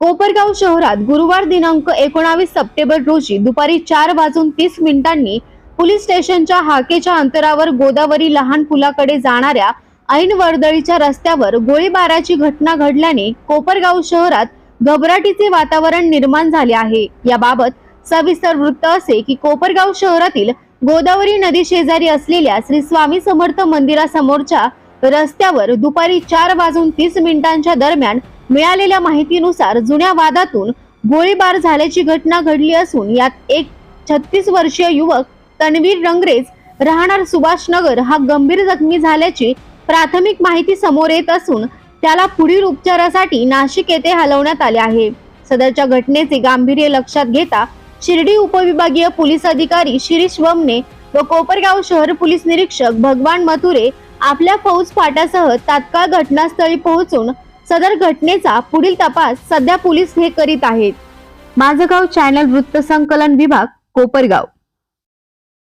कोपरगाव शहरात गुरुवार दिनांक एकोणावीस सप्टेंबर रोजी दुपारी चार वाजून तीस मिनिटांनी पोलीस स्टेशनच्या हाकेच्या अंतरावर गोदावरी लहान पुलाकडे जाणाऱ्या ऐन वर्दळीच्या रस्त्यावर गोळीबाराची घटना घडल्याने कोपरगाव शहरात घबराटीचे वातावरण निर्माण झाले आहे. याबाबत सविस्तर वृत्त असे की कोपरगाव शहरातील गोदावरी नदी शेजारी असलेल्या श्री स्वामी समर्थ मंदिरासमोरच्या रस्त्यावर दुपारी चार वाजून तीस मिनिटांच्या दरम्यान मिळालेल्या माहितीनुसार जुन्या वादातून गोळीबार झाल्याची घटना घडली असून यात एक छत्तीस वर्षीय युवक तन्वीर रंगरेज राहणार सुभाषनगर हा गंभीर जखमी झाल्याची प्राथमिक माहिती समोर येत असून त्याला पुढील उपचारासाठी नाशिक येथे हलवण्यात आले आहे. सदरच्या घटनेचे गांभीर्य लक्षात घेता शिर्डी उपविभागीय पोलीस अधिकारी शिरीष वमने व कोपरगाव शहर पोलीस निरीक्षक भगवान मथुरे आपल्या फौज फाट्यासह तात्काळ घटनास्थळी पोहोचून सदर घटनेचा पुढील तपास सध्या पोलीस हे करीत आहेत. माझं गाव चॅनल वृत्त संकलन विभाग कोपरगाव.